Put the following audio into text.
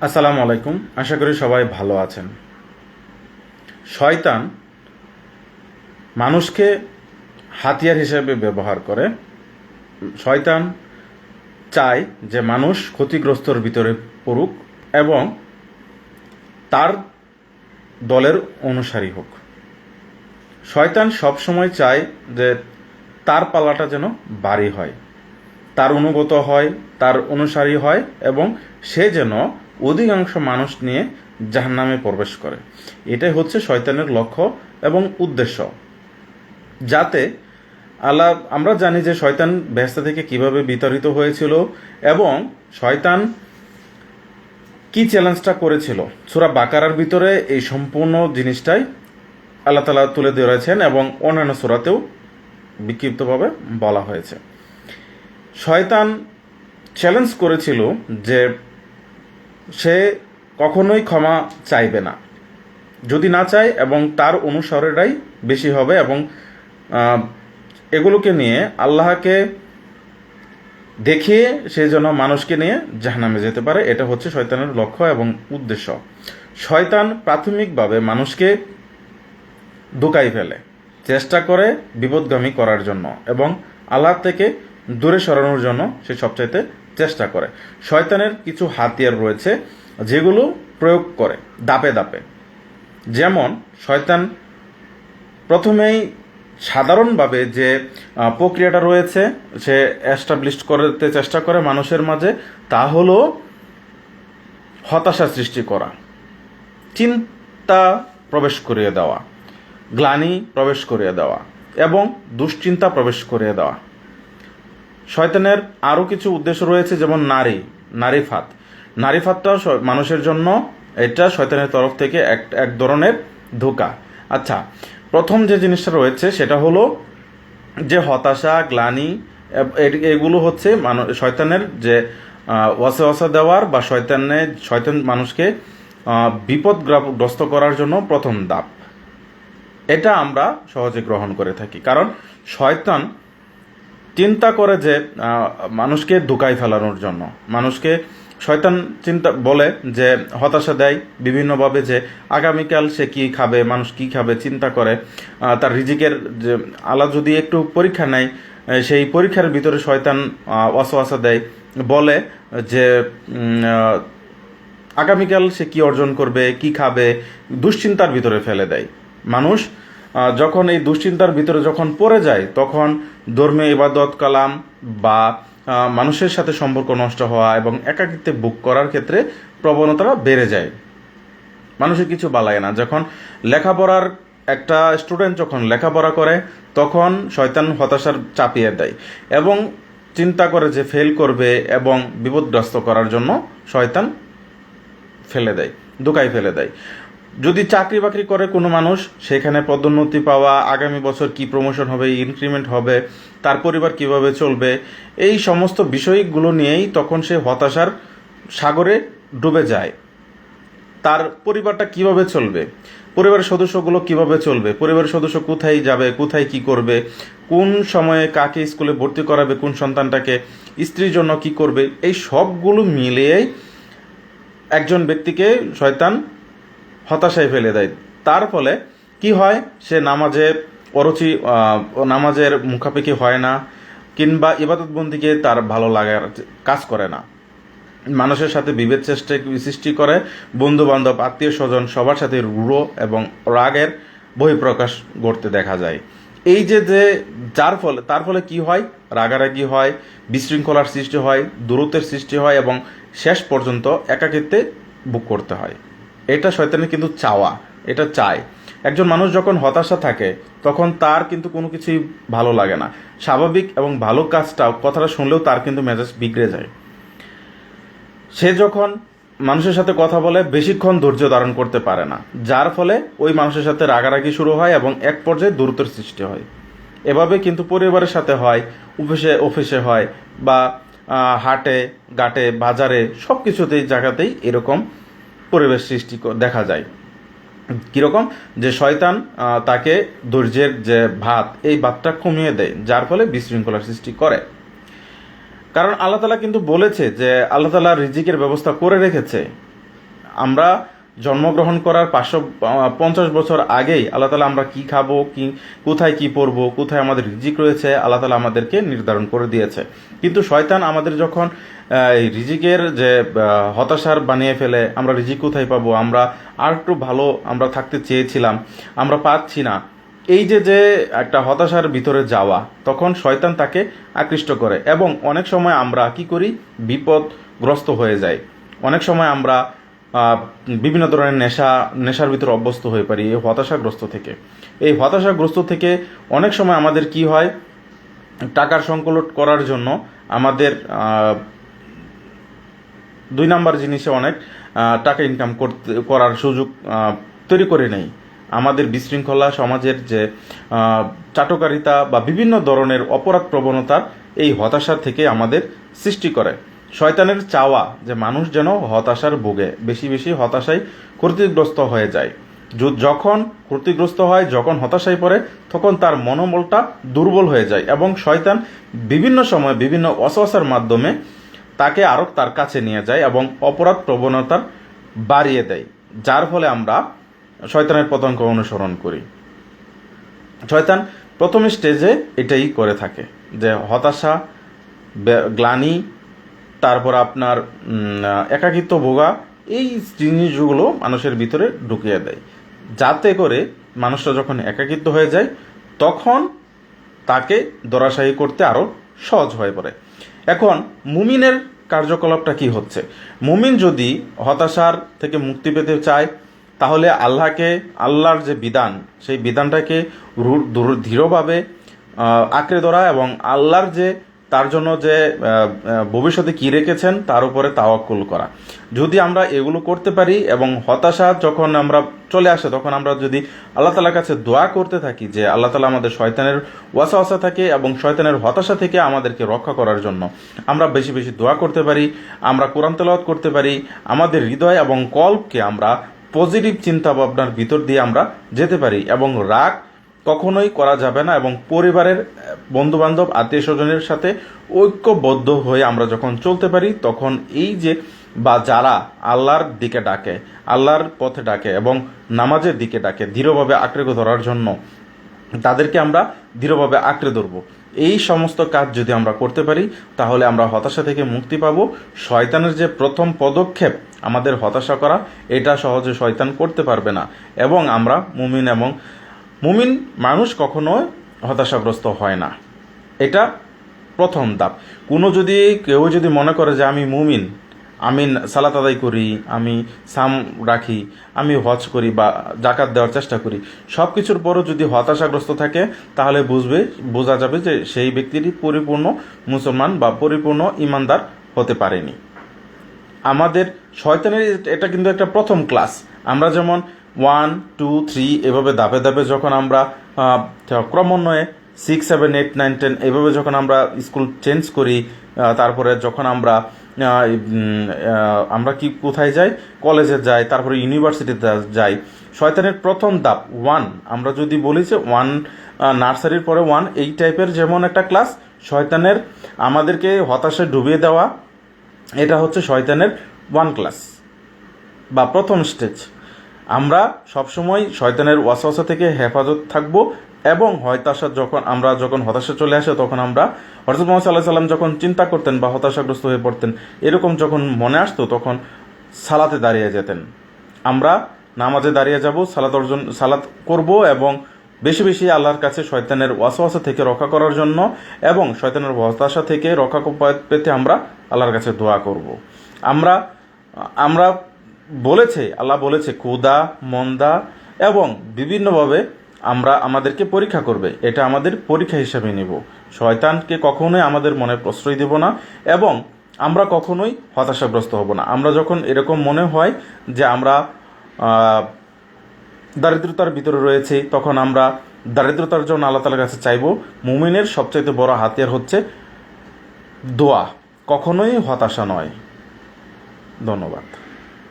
আসসালামু আলাইকুম। আশা করি সবাই ভালো আছেন। শয়তান মানুষকে হাতিয়ার হিসেবে ব্যবহার করে। শয়তান চায় যে মানুষ ক্ষতিগ্রস্তর ভিতরে পড়ুক এবং তার দলের অনুসারী হোক। শয়তান সবসময় চায় যে তার পালাটা যেন বাড়ি হয়। তার অনুগত হয়, তার অনুসারী হয় এবং সে যেন অধিকাংশ মানুষ নিয়ে জাহান্নামে প্রবেশ করে। এটাই হচ্ছে শয়তানের লক্ষ্য এবং উদ্দেশ্য। যাতে আল্লাহ, আমরা জানি যে শয়তান ব্যস্ত থেকে কীভাবে বিতাড়িত হয়েছিল এবং শয়তান কি চ্যালেঞ্জটা করেছিল। সুরা বাকারার ভিতরে এই সম্পূর্ণ জিনিসটাই আল্লাহ তালা তুলে ধরেছেন এবং অন্যান্য সুরাতেও বিক্ষিপ্তভাবে বলা হয়েছে। শয়তান চ্যালেঞ্জ করেছিল যে সে কখনোই ক্ষমা চাইবে না। যদি না চায় এবং তার অনুসরেরাই বেশি হবে এবং এগুলোকে নিয়ে আল্লাহকে দেখিয়ে সে যেন মানুষকে নিয়ে জাহানামে যেতে পারে, এটা হচ্ছে শয়তানের লক্ষ্য এবং উদ্দেশ্য। শয়তান প্রাথমিকভাবে মানুষকে দোকাই ফেলে, চেষ্টা করে বিপদগামী করার জন্য এবং আল্লাহ থেকে দূরে সরানোর জন্য সে সবচাইতে চেষ্টা করে। শয়তানের কিছু হাতিয়ার রয়েছে যেগুলো প্রয়োগ করে দাপে দাপে। যেমন, শয়তান প্রথমেই সাধারণভাবে যে প্রক্রিয়াটা রয়েছে, সে এস্টাবলিশ করতে চেষ্টা করে মানুষের মাঝে, তা হলো হতাশা সৃষ্টি করা, চিন্তা প্রবেশ করিয়ে দেওয়া, গ্লানি প্রবেশ করিয়ে দেওয়া এবং দুশ্চিন্তা প্রবেশ করিয়ে দেওয়া। শয়তানের আরও কিছু উদ্দেশ্য রয়েছে, যেমন নারী নারী ফাত নারী ফাতটাও শ- মানুষের জন্য এটা শয়তানের তরফ থেকে এক এক ধরনের ধোকা। আচ্ছা প্রথম যে জিনিসটা রয়েছে সেটা হলো যে হতাশা, গ্লানি এগুলো হচ্ছে মানু- শয়তানের যে ওয়াসে ওয়াসা দেওয়ার বা শয়তানে, শয়তান মানুষকে বিপদগ্রস্ত করার জন্য প্রথম দাপ এটা আমরা সহজে গ্রহণ করে থাকি। কারণ শয়তান চিন্তা করে যে মানুষকে ধোকায় ফেলানোর জন্য। মানুষকে শয়তান চিন্তা বলে যে, হতাশা দেয় বিভিন্নভাবে যে, আগামীকাল সে কি খাবে, মানুষ কি খাবে চিন্তা করে। তার রিজিকের যে আল্লাহ যদি একটু পরীক্ষা নেয় সেই পরীক্ষার ভিতরে শয়তান অসওয়াসা দেয়, বলে যে আগামীকাল সে কি অর্জন করবে, কি খাবে, দুশ্চিন্তার ভিতরে ফেলে দেয়। মানুষ যখন এই দুশ্চিন্তার ভিতরে যখন পড়ে যায়, তখন ধর্মীয় ইবাদত, কালাম বা মানুষের সাথে সম্পর্ক নষ্ট হওয়া এবং একাকিত্বে বুক করার ক্ষেত্রে প্রবণতাটা বেড়ে যায়। মানুষের কিছু বালায় না। যখন লেখাপড়ার একটা স্টুডেন্ট যখন লেখাপড়া করে, তখন শয়তান হতাশার চাপিয়ে দেয় এবং চিন্তা করে যে ফেল করবে এবং বিপদগ্রস্ত করার জন্য শয়তান ফেলে দেয় দোকায় ফেলে দেয়। যদি চাকরি বাকরি করে কোনো মানুষ, সেখানে পদোন্নতি পাওয়া, আগামী বছর কি প্রমোশন হবে ইনক্রিমেন্ট হবে, তার পরিবার কীভাবে চলবে, এই সমস্ত বিষয়গুলো নিয়েই তখন সে হতাশার সাগরে ডুবে যায়। তার পরিবারটা কীভাবে চলবে? পরিবারের সদস্যগুলো কীভাবে চলবে? পরিবারের সদস্য কোথায় যাবে, কোথায় কি করবে? কোন সময়ে কাকে স্কুলে ভর্তি করাবে, কোন সন্তানটাকে, স্ত্রীর জন্য কি করবে? এই সবগুলো মিলিয়েই একজন ব্যক্তিকে শয়তান হতাশায় ফেলে দেয়। তার ফলে কি হয়? সে নামাজে অরুচি নামাজের মুখাপেক্ষি হয় না কিংবা ইবাদতবন্দিকে তার ভালো লাগার কাজ করে না। মানুষের সাথে বিভেদ চেষ্টা সৃষ্টি করে। বন্ধু বান্ধব আত্মীয় স্বজন সবার সাথে রূঢ় এবং রাগের বহিঃপ্রকাশ ঘটতে দেখা যায়। এই যে যে যার ফলে, তার ফলে কি হয়? রাগারাগি হয়, বিশৃঙ্খলার সৃষ্টি হয়, দূরত্বের সৃষ্টি হয় এবং শেষ পর্যন্ত একাকিত্বে বুক করতে হয়। এটা শয়তানের কিন্তু চাওয়া, এটা চায়। একজন মানুষ যখন হতাশা থাকে, তখন তার কিন্তু কোনো কিছুই ভালো লাগে না। স্বাভাবিক এবং ভালো কাজটাও কথাটা শুনলেও তার কিন্তু মেজাজ বিগড়ে যায়। সে যখন মানুষের সাথে কথা বলে, বেশিক্ষণ ধৈর্য ধারণ করতে পারে না। যার ফলে ওই মানুষের সাথে রাগারাগি শুরু হয় এবং এক পর্যায়ে দূরত্বের সৃষ্টি হয়। এভাবে কিন্তু পরিবারের সাথে হয়, অফিসে অফিসে হয় বা হাটে, ঘাটে, বাজারে সব কিছুতেই জায়গাতেই এরকম পরিবেশ সৃষ্টি দেখা যায়। কীরকম? যে শয়তান তাকে ধৈর্যের যে ভাত, এই ভাতটা কমিয়ে দেয়, যার ফলে বিশৃঙ্খলার সৃষ্টি করে। কারণ আল্লাহ তালা কিন্তু বলেছে যে, আল্লাহ তালা রিজিকের ব্যবস্থা করে রেখেছে। আমরা জন্মগ্রহণ করার পাঁচশো পঞ্চাশ বছর আগেই আল্লাহ তালা আমরা কি খাব, কি, কোথায় কি পরবো, কোথায় আমাদের রিজিক রয়েছে, আল্লাহ তালা আমাদেরকে নির্ধারণ করে দিয়েছে। কিন্তু শয়তান আমাদের যখন রিজিকের যে হতাশার বানিয়ে ফেলে, আমরা রিজিক কোথায় পাবো, আমরা আর একটু ভালো আমরা থাকতে চেয়েছিলাম, আমরা পাচ্ছি না, এই যে যে একটা হতাশার ভিতরে যাওয়া, তখন শয়তান তাকে আকৃষ্ট করে। এবং অনেক সময় আমরা কি করি? বিপদগ্রস্ত হয়ে যাই। অনেক সময় আমরা বিভিন্ন ধরনের নেশা, নেশার ভিতরে অভ্যস্ত হয়ে পারি এই হতাশাগ্রস্ত থেকে। এই হতাশাগ্রস্ত থেকে অনেক সময় আমাদের কি হয়, টাকার সংকলন করার জন্য আমাদের দুই নাম্বার জিনিসে অনেক টাকা ইনকাম করতে, করার সুযোগ তৈরি করে নেই। আমাদের বিশৃঙ্খলা সমাজের যে চাটকারিতা বা বিভিন্ন ধরনের অপরাধ প্রবণতা এই হতাশা থেকে আমাদের সৃষ্টি করে। শয়তানের চাওয়া যে মানুষ যেন হতাশার ভোগে বেশি বেশি হতাশায় ক্ষতিগ্রস্ত হয়ে যায়। যখন ক্ষতিগ্রস্ত হয়, যখন হতাশায় পড়ে, তখন তার মনোবলটা দুর্বল হয়ে যায় এবং শয়তান বিভিন্ন সময় বিভিন্ন অসহসার মাধ্যমে তাকে আরও তার কাছে নিয়ে যায় এবং অপরাধ প্রবণতার বাড়িয়ে দেয়, যার ফলে আমরা শয়তানের পতঙ্গ অনুসরণ করি। শয়তান প্রথম স্টেজে এটাই করে থাকে যে হতাশা গ্লানি তারপর আপনার একাকিত্ব ভোগা, এই জিনিসগুলো মানুষের ভিতরে ঢুকিয়ে দেয়। যাতে করে মানুষটা যখন একাকিত্ব হয়ে যায়, তখন তাকে দরাশায়ী করতে আরও সহজ হয়ে পড়ে। এখন, মুমিনের কার্যকলাপটা কি হচ্ছে? মুমিন যদি হতাশার থেকে মুক্তি পেতে চায়, তাহলে আল্লাহকে, আল্লাহর যে বিধান, সেই বিধানটাকে দৃঢ়ভাবে আঁকড়ে ধরা এবং আল্লাহর যে তার জন্য যে ভবিষ্যতে কি রেখেছেন, তার উপরে তাওয়াক্কুল করা। যদি আমরা এগুলো করতে পারি এবং হতাশা যখন আমরা চলে আসে, তখন আমরা যদি আল্লাহ তালার কাছে দোয়া করতে থাকি যে, আল্লাহ তালা আমাদের শয়তানের ওয়াসা ওয়াসা থাকে এবং শয়তানের হতাশা থেকে আমাদেরকে রক্ষা করার জন্য আমরা বেশি বেশি দোয়া করতে পারি, আমরা কোরআন তেলাওয়াত করতে পারি, আমাদের হৃদয় এবং কল্পকে আমরা পজিটিভ চিন্তা ভাবনার ভিতর দিয়ে আমরা যেতে পারি এবং রাগ কখনোই করা যাবে না এবং পরিবারের বন্ধু বান্ধব আত্মীয় স্বজনের সাথে ঐক্যবদ্ধ হয়ে আমরা যখন চলতে পারি, তখন এই যে, বা যারা আল্লাহর দিকে ডাকে, আল্লাহর পথে ডাকে এবং নামাজের দিকে ডাকে, দৃঢ়ভাবে আঁকড়ে ধরার জন্য, তাদেরকে আমরা দৃঢ়ভাবে আঁকড়ে ধরবো। এই সমস্ত কাজ যদি আমরা করতে পারি, তাহলে আমরা হতাশা থেকে মুক্তি পাবো। শয়তানের যে প্রথম পদক্ষেপ, আমাদের হতাশা করা, এটা সহজে শয়তান করতে পারবে না। এবং আমরা মুমিন এবং মুমিন মানুষ কখনো হতাশাগ্রস্ত হয় না। এটা প্রথম ধাপ। কোনো যদি কেউ যদি মনে করে যে আমি মুমিন, আমি সালাত আদায় করি, আমি সাম রাখি, আমি হজ করি বা জাকাত দেওয়ার চেষ্টা করি সব কিছুর পরও যদি হতাশাগ্রস্ত থাকে, তাহলে বুঝবে, বোঝা যাবে যে সেই ব্যক্তিটি পরিপূর্ণ মুসলমান বা পরিপূর্ণ ইমানদার হতে পারেনি। আমাদের শয়তানের এটা কিন্তু একটা প্রথম ক্লাস আমরা যেমন ওয়ান টু থ্রি এভাবে ধাপে ধাপে যখন আমরা ক্রমান্বয়ে six seven eight nine ten এভাবে যখন আমরা স্কুল চেঞ্জ করি তারপরে যখন আমরা আমরা কি কোথায় যাই? কলেজে যাই, তারপরে ইউনিভার্সিটিতে যাই। শয়তানের প্রথম ধাপ ওয়ান আমরা যদি বলি যে ওয়ান নার্সারির পরে ওয়ান এই টাইপের যেমন একটা ক্লাস শয়তানের আমাদেরকে হতাশায় ডুবিয়ে দেওয়া, এটা হচ্ছে শয়তানের ওয়ান ক্লাস বা প্রথম স্টেজ আমরা সবসময় শয়তানের ওয়াসওয়াসা থেকে হেফাজত থাকব এবং হতাশা যখন আমরা যখন হতাশা চলে আসে, তখন আমরা হরজত মোহাম্মদ সাল্লাহ সাল্লাম যখন চিন্তা করতেন বা হতাশাগ্রস্ত হয়ে পড়তেন, এরকম যখন মনে আসতো, তখন সালাতে দাঁড়িয়ে যেতেন। আমরা নামাজে দাঁড়িয়ে যাব, সালাত অর্জন, সালাত করব এবং বেশি বেশি আল্লাহর কাছে শয়তানের ওয়াসওয়াসা থেকে রক্ষা করার জন্য এবং শয়তানের হতাশা থেকে রক্ষা পেতে আমরা আল্লাহর কাছে দোয়া করব। আমরা আমরা বলেছে, আল্লাহ বলেছে কুদা মন্দা এবং বিভিন্নভাবে আমরা আমাদেরকে পরীক্ষা করবে। এটা আমাদের পরীক্ষা হিসাবে নিব। শয়তানকে কখনোই আমাদের মনে প্রশ্রয় দেব না এবং আমরা কখনোই হতাশাগ্রস্ত হব না। আমরা যখন এরকম মনে হয় যে আমরা দারিদ্রতার ভিতরে রয়েছে, তখন আমরা দারিদ্রতার জন্য আল্লাহ তালার কাছে চাইব, মুমিনের সবচাইতে বড় হাতিয়ার হচ্ছে দোয়া। কখনোই হতাশা নয়। ধন্যবাদ।